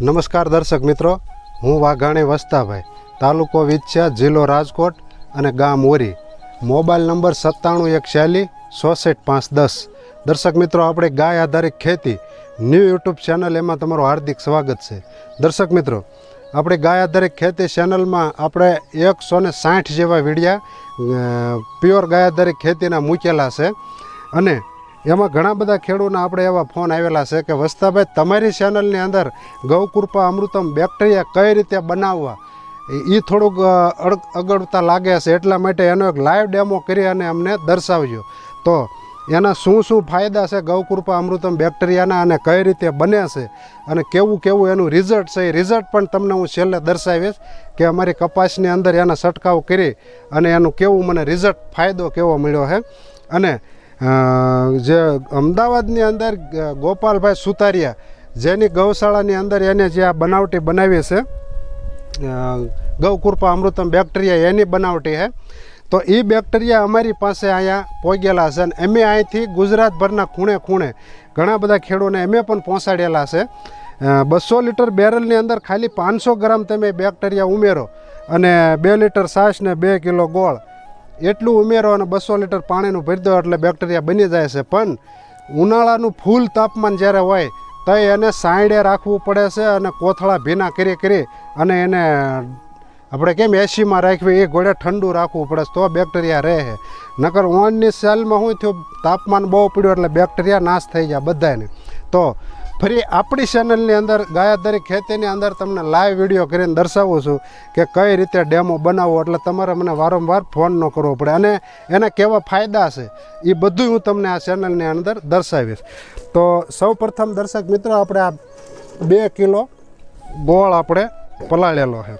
નમસ્કાર દર્શક મિત્રો, હું વાઘાણી વસ્તાભાઈ, તાલુકો વિછ્યા, જિલ્લો રાજકોટ અને ગામ ઓરી. મોબાઈલ નંબર સત્તાણું એક છ્યાલી ચોસઠ પાંચ દસ. દર્શક મિત્રો, આપણે ગાય આધારિત ખેતી ન્યૂ યુટ્યુબ ચેનલ એમાં તમારું હાર્દિક સ્વાગત છે. દર્શક મિત્રો, આપણે ગાય આધારિત ખેતી ચેનલમાં આપણે એકસો ને સાઠ જેવા વિડીયા પ્યોર ગાય આધારિત ખેતીના મૂકેલા છે. અને એમાં ઘણા બધા ખેડૂતના આપણે એવા ફોન આવેલા છે કે, વસ્તાભાઈ, તમારી ચેનલની અંદર ગૌકૃપા અમૃતમ બેક્ટેરિયા કઈ રીતે બનાવવા? એ થોડુંક અગડતા લાગે છે, એટલા માટે એનો એક લાઈવ ડેમો કરી અને અમને દર્શાવજો. તો એના શું શું ફાયદા છે ગૌકૃપા અમૃતમ બેક્ટેરિયાના અને કઈ રીતે બને છે? અને કેવું કેવું એનું રિઝલ્ટ છે? એ રિઝલ્ટ પણ તમને હું છેલ્લે દર્શાવીશ કે અમારી કપાસની અંદર એના છંટકાવ કરી અને એનું કેવું મને રિઝલ્ટ ફાયદો કેવો મળ્યો છે. અને જે અમદાવાદની અંદર ગોપાલભાઈ સુતારિયા, જેની ગૌશાળાની અંદર એને જે આ બનાવટી બનાવી છે ગૌકૃપા અમૃતમ બેક્ટેરિયા એની બનાવટી છે. તો એ બેક્ટેરિયા અમારી પાસે અહીંયા પોગેલા છે અને અમે અહીંથી ગુજરાતભરના ખૂણે ખૂણે ઘણા બધા ખેડૂતોને અમે પણ પહોંચાડેલા છે. બસો લીટર બેરલની અંદર ખાલી પાંચસો ગ્રામ તમે બેક્ટેરિયા ઉમેરો અને બે લીટર છાશ ને બે કિલો ગોળ એટલું ઉમેરો અને બસો લીટર પાણીનું ભરી દો એટલે બેક્ટેરિયા બની જાય છે. પણ ઉનાળાનું ફૂલ તાપમાન જ્યારે હોય તો એને સાંયડે રાખવું પડે છે અને કોથળા ભીના કરી કરી અને એને આપણે કેમ એસીમાં રાખવી, એ ઘોડે ઠંડુ રાખવું પડે તો બેક્ટેરિયા રહે નકર ઓનની સેલમાં શું થયું? તાપમાન બહુ પડ્યું એટલે બેક્ટેરિયા નાશ થઈ જાય બધાને તો ફરી આપણી ચેનલની અંદર ગાયાદરી ખેતીની અંદર તમને લાઈવ વીડિયો કરીને દર્શાવું છું કે કઈ રીતે ડેમો બનાવવો એટલે તમારે મને વારંવાર ફોન ન કરવો પડે. અને એના કેવા ફાયદા છે, એ બધું હું તમને આ ચેનલની અંદર દર્શાવીશ. તો સૌ દર્શક મિત્રો, આપણે આ બે કિલો ગોળ આપણે પલાળેલો છે.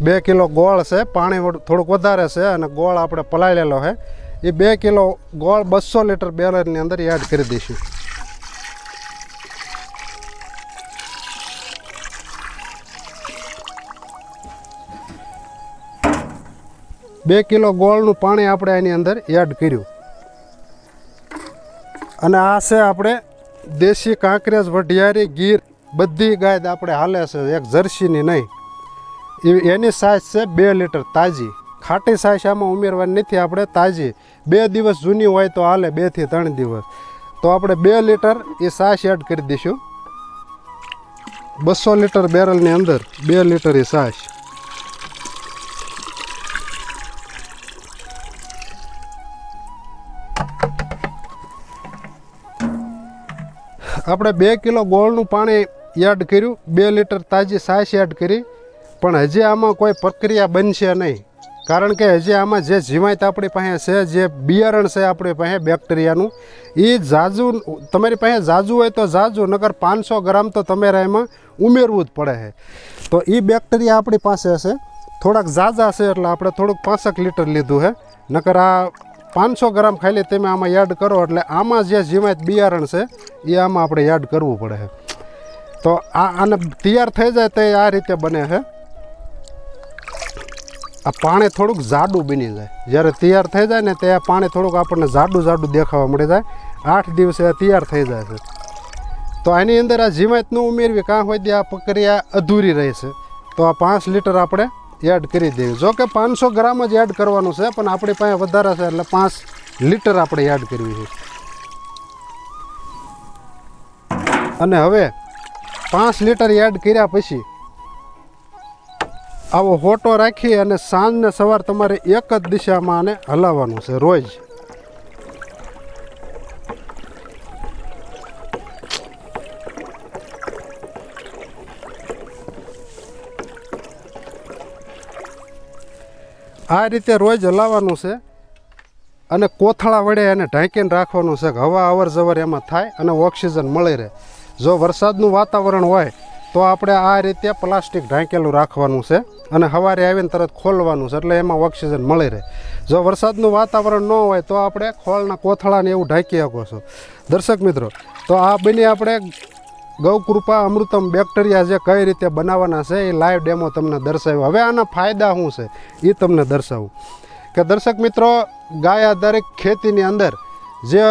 બે કિલો ગોળ છે, પાણી થોડુંક વધારે છે અને ગોળ આપણે પલાળેલો છે. એ બે કિલો ગોળ બસો લીટર બેલરની અંદર એડ કરી દઈશું. બે કિલો ગોળનું પાણી આપણે એની અંદર એડ કર્યું. અને આ છે આપણે દેશી કાંકરેજ, વઢિયારી, ગીર, બધી ગાય આપણે હાલે છે. એક જર્સીની નહીં. એની સાઇઝ છે બે લીટર તાજી. ખાટી સાઇઝ આમાં ઉમેરવાની નથી. આપણે તાજી બે દિવસ જૂની હોય તો હાલે બેથી ત્રણ દિવસ. તો આપણે બે લીટર એ સાસ એડ કરી દઈશું. બસો લીટર બેરલની અંદર બે લીટર એ સાસ. આપણે બે કિલો ગોળનું પાણી એડ કર્યું. બે લીટર તાજી સાસ એડ કરી. પણ હજી આમાં કોઈ પ્રક્રિયા બનશે નહીં. કારણ કે હજી આમાં જે જીવાત આપણી પાસે છે, જે બિયારણ છે આપણી પાસે બેક્ટેરિયાનું એ જાજુ, તમારી પાસે જાજુ હોય તો જાજુ નગર પાંચસો ગ્રામ તો તમારે એમાં ઉમેરવું જ પડે છે. તો એ બેક્ટેરિયા આપણી પાસે છે. થોડાક ઝાઝા છે એટલે આપણે થોડુંક પાંસઠ લીટર લીધું છે. નકર આ પાંચસો ગ્રામ ખાલી તમે આમાં એડ કરો એટલે આમાં જે જીવાત બિયારણ છે એ આમાં આપણે એડ કરવું પડે છે. તો આ આને તૈયાર થઈ જાય તે આ રીતે બને છે. આ પાણી થોડુંક જાડું બની જાય. જ્યારે તૈયાર થઈ જાય ને તે પાણી થોડુંક આપણને જાડું જાડું દેખાવા મળી જાય. આઠ દિવસે તૈયાર થઈ જાય છે. તો આની અંદર આ જીવાત ઉમેરવી કાં હોય ત્યાં આ પ્રક્રિયા અધૂરી રહે છે. તો આ પાંચ લીટર આપણે એડ કરી દેવી. જો કે પાંચસો ગ્રામ જ એડ કરવાનું છે, પણ આપણી પાસે વધારે છે એટલે પાંચ લીટર આપણે એડ કરવી છે. અને હવે પાંચ લીટર એડ કર્યા પછી આવો હોટો રાખી અને સાંજને સવાર તમારે એક જ દિશામાં આને હલાવવાનું છે, રોજ. આ રીતે રોજ હલાવવાનું છે અને કોથળા વડે એને ઢાંકીને રાખવાનું છે કે હવા અવર જવર એમાં થાય અને ઓક્સિજન મળી રહે. જો વરસાદનું વાતાવરણ હોય તો આપણે આ રીતે પ્લાસ્ટિક ઢાંકેલું રાખવાનું છે અને સવારે આવીને તરત ખોલવાનું છે એટલે એમાં ઓક્સિજન મળી રહે. જો વરસાદનું વાતાવરણ ન હોય તો આપણે ખોળના કોથળાને એવું ઢાંકી શકો છો. દર્શક મિત્રો, તો આ બની આપણે ગૌકૃપા અમૃતમ બેક્ટેરિયા જે કઈ રીતે બનાવવાના છે એ લાઈવ ડેમો તમને દર્શાવ્યો. હવે આના ફાયદા શું છે? એ તમને દર્શાવું. કે દર્શક મિત્રો, ગાય આધારિત ખેતીની અંદર જે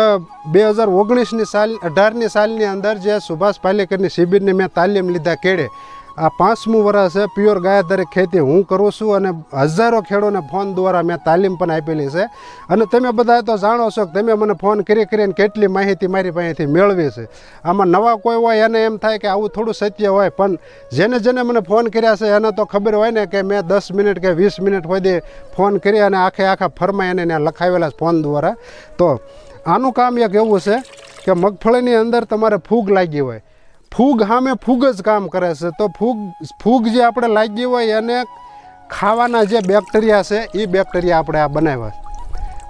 બે હજાર ઓગણીસની સાલ, અઢારની સાલની અંદર જે સુભાષ પાલેકરની શિબિરની મેં તાલીમ લીધા કેળે, આ પાંચમું વર્ષ છે, પ્યોર ગાયાધારી ખેતી હું કરું છું અને હજારો ખેડૂને ફોન દ્વારા મેં તાલીમ પણ આપેલી છે. અને તમે બધા તો જાણો છો કે તમે મને ફોન કરી કરીને કેટલી માહિતી મારી પાસેથી મેળવી છે. આમાં નવા કોઈ હોય એને એમ થાય કે આવું થોડું સત્ય હોય, પણ જેને જેને મને ફોન કર્યા છે, એને તો ખબર હોય ને કે મેં દસ મિનિટ કે વીસ મિનિટ હોય ફોન કરી અને આખે આખા ફરમાય એને લખાવેલા ફોન દ્વારા. તો આનું કામ એક એવું છે કે મગફળીની અંદર તમારે ફૂગ લાગી હોય. ફૂગ સામે ફૂગ જ કામ કરે છે. તો ફૂગ ફૂગ જે આપણે લાગી હોય એને ખાવાના જે બેક્ટેરિયા છે એ બેક્ટેરિયા આપણે આ બનાવ્યા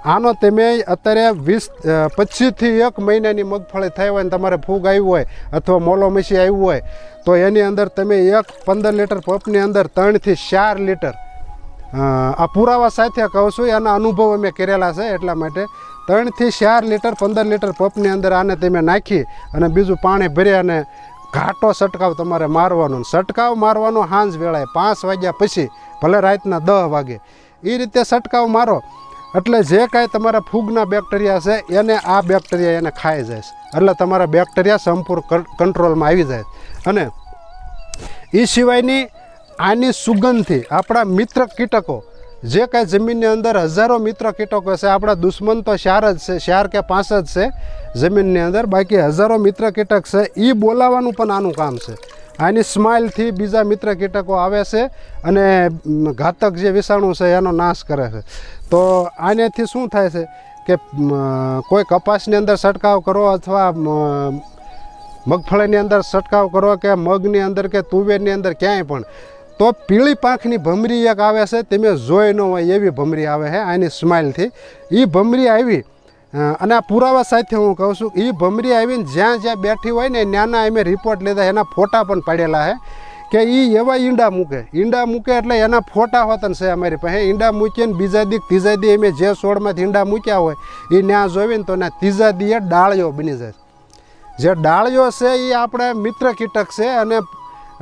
આનો તમે અત્યારે વીસ પચીસથી એક મહિનાની મગફળી થઈ હોય ને તમારે ફૂગ આવ્યું હોય અથવા મોલો મસી આવ્યું હોય, તો એની અંદર તમે એક પંદર લીટર પંપની અંદર ત્રણથી ચાર લીટર આ પુરાવા સાથે કહું છું, એના અનુભવ અમે કરેલા છે એટલા માટે. ત્રણથી ચાર લીટર, પંદર લીટર પંપની અંદર આને તમે નાખી અને બીજું પાણી ભરી અને ઘાટો છટકાવ તમારે મારવાનો છટકાવ મારવાનો સાંજ વેળાએ પાંચ વાગ્યા પછી, ભલે રાતના દસ વાગે. એ રીતે છંટકાવ મારો, એટલે જે કાંઈ તમારા ફૂગના બેક્ટેરિયા છે, એને આ બેક્ટેરિયા એને ખાઈ જાય છે. એટલે તમારા બેક્ટેરિયા સંપૂર્ણ કંટ્રોલમાં આવી જાય અને એ સિવાયની આની સુગંધથી આપણા મિત્ર કીટકો, જે કાંઈ જમીનની અંદર હજારો મિત્ર કીટકો છે, આપણા દુશ્મન તો ચાર જ છે, ચાર કે પાંચ જ છે જમીનની અંદર, બાકી હજારો મિત્ર કીટક છે એ બોલાવવાનું પણ આનું કામ છે. આની સ્માઇલથી બીજા મિત્ર કીટકો આવે છે અને ઘાતક જે વિષાણુ છે એનો નાશ કરે છે. તો આનેથી શું થાય છે કે કોઈ કપાસની અંદર છંટકાવ કરો અથવા મગફળીની અંદર છંટકાવ કરો કે મગની અંદર કે તુવેરની અંદર ક્યાંય પણ તો પીળી પાંખની ભમરી એક આવે છે, તમે જોઈ ન હોય એવી ભમરી આવે છે, આની સ્માઇલથી એ ભમરી આવી અને આ પુરાવા સાથે હું કહું છું એ ભમરી આવીને જ્યાં જ્યાં બેઠી હોય ને ત્યાંના અમે રિપોર્ટ લીધા, એના ફોટા પણ પાડેલા છે, કે એ એવા ઈંડા મૂકે. ઈંડા મૂકે એટલે એના ફોટા હોતન છે અમારી પાસે. ઈંડા મૂકીને બીજા દી ત્રીજા દી અમે જે છોડમાંથી ઈંડા મૂક્યા હોય એ ત્યાં જોઈને તો એના ત્રીજા દીએ ડાળીઓ બની જાય. જે ડાળીઓ છે એ આપણે મિત્ર કીટક છે અને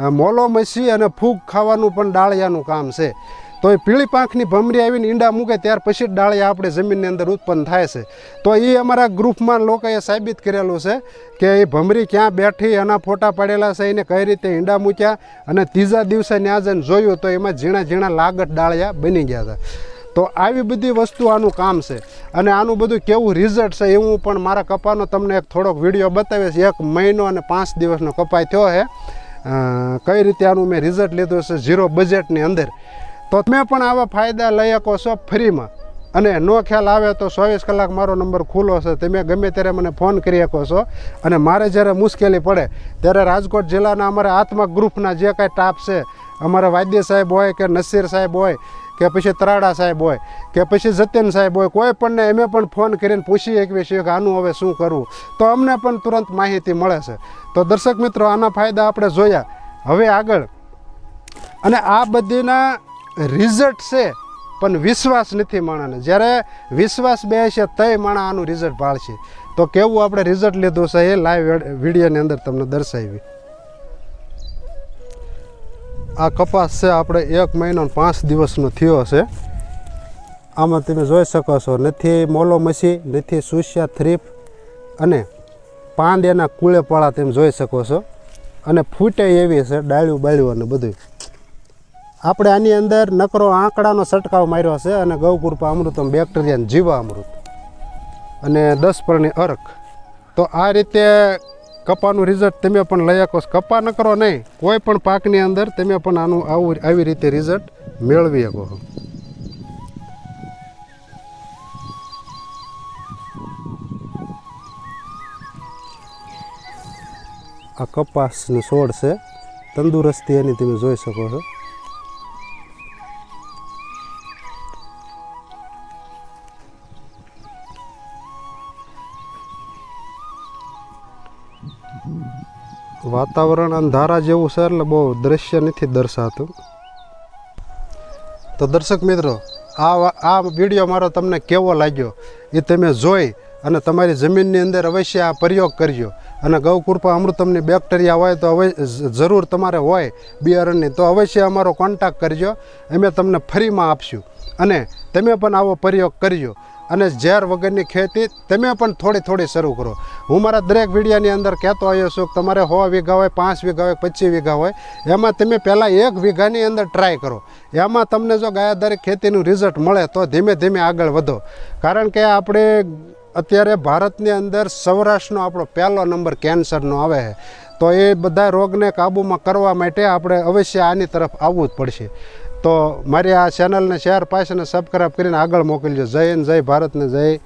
મોલો મસી અને ફૂગ ખાવાનું પણ ડાળિયાનું કામ છે. તો એ પીળી પાંખની ભમરી આવીને ઈંડા મૂકે ત્યાર પછી જ ડાળિયા આપણે જમીનની અંદર ઉત્પન્ન થાય છે. તો એ અમારા ગ્રુપમાં લોકોએ સાબિત કરેલું છે કે એ ભમરી ક્યાં બેઠી, એના ફોટા પાડેલા છે, એને કઈ રીતે ઈંડા મૂક્યા અને ત્રીજા દિવસે ત્યાં જઈને જોયું તો એમાં ઝીણા ઝીણા લાગત ડાળિયા બની ગયા હતા. તો આવી બધી વસ્તુ આનું કામ છે. અને આનું બધું કેવું રિઝલ્ટ છે એવું પણ મારા કપાનો તમને એક થોડોક વીડિયો બતાવીશ. એક મહિનો અને પાંચ દિવસનો કપાય થયો છે. કઈ રીતે આનું મેં રિઝલ્ટ લીધું છે ઝીરો બજેટની અંદર. તો તમે પણ આવા ફાયદા લઈ શકો છો ફ્રીમાં. અને નો ખ્યાલ આવે તો ચોવીસ કલાક મારો નંબર ખુલ્લો છે. તમે ગમે ત્યારે મને ફોન કરી શકો છો. અને મારે જ્યારે મુશ્કેલી પડે, ત્યારે રાજકોટ જિલ્લાના અમારા આત્મા ગ્રુપના જે કાંઈ ટાપ છે, અમારા વાદ્ય સાહેબ હોય કે નસીર સાહેબ હોય કે પછી તરાડા સાહેબ હોય, કે પછી જતેન સાહેબ હોય, કોઈ પણને અમે પણ ફોન કરીને પૂછી શકીએ છીએ કે આનું હવે શું કરવું? તો અમને પણ તુરંત માહિતી મળે છે. તો દર્શક મિત્રો, આના ફાયદા આપણે જોયા. હવે આગળ. અને આ બધીના રિઝલ્ટ છે, પણ વિશ્વાસ નથી માણાને. જ્યારે વિશ્વાસ બે છે, તય માણા આનું રિઝલ્ટ ભાળશે. તો કેવું આપણે રિઝલ્ટ લીધું છે એ લાઈવ વિડીયોની અંદર તમને દર્શાવી. આ કપાસ છે આપણે એક મહિનો પાંચ દિવસનો થયો છે. આમાં તમે જોઈ શકો છો, નથી મોલો મસી, નથી સુસ્યા થ્રીપ અને પાંદ એના કુળે પાળા તમે જોઈ શકો છો. અને ફૂટે એવી છે, ડાળ્યું બાળ્યું અને બધું આપણે આની અંદર નકરો આંકડાનો છંટકાવ માર્યો છે અને ગૌકૃપા અમૃતમ બેક્ટેરિયા જીવા અમૃત અને દસ પરણી અર્ક તો આ રીતે કપાનું રિઝલ્ટ તમે પણ લઈ શકો. કપા ન કરો નહીં. કોઈ પણ પાકની અંદર તમે પણ આનું આવું આવી રીતે રિઝલ્ટ મેળવી શકો આ કપાસની છોડ છે. તંદુરસ્તી એની તમે જોઈ શકો છો. વાતાવરણ અંધારા જેવું છે એટલે બહુ દ્રશ્ય નથી દર્શાતું. તો દર્શક મિત્રો, આ આ વીડિયો મારો તમને કેવો લાગ્યો? એ તમે જોઈ અને તમારી જમીનની અંદર અવશ્ય આ પ્રયોગ કરજો. અને ગૌકૃપા અમૃતમની બેક્ટેરિયા હોય તો અવશ્ય જરૂર તમારે હોય બિયારણની, તો અવશ્ય અમારો કોન્ટેક્ટ કરજો. અમે તમને ફ્રીમાં આપશું. અને તમે પણ આવો પ્રયોગ કરજો. અને ઝેર વગરની ખેતી તમે પણ થોડી થોડી શરૂ કરો. હું મારા દરેક વિડીયાની અંદર કહેતો આવ્યો છું કે તમારે સો વીઘા હોય, પાંચ વીઘા હોય, પચીસ વીઘા હોય, એમાં તમે પહેલાં એક વીઘાની અંદર ટ્રાય કરો. એમાં તમને જો ગાયાધારી ખેતીનું રિઝલ્ટ મળે તો ધીમે ધીમે આગળ વધો. કારણ કે આપણે અત્યારે ભારતની અંદર સૌરાષ્ટ્રનો આપણો પહેલો નંબર કેન્સરનો આવે છે. તો એ બધા રોગને કાબૂમાં કરવા માટે આપણે અવશ્ય આની તરફ આવવું જ પડશે. તો મારી આ ચેનલને શેર અને સબસ્ક્રાઈબ કરીને આગળ મોકલજો. જય હિન્દ, જય ભારતને જય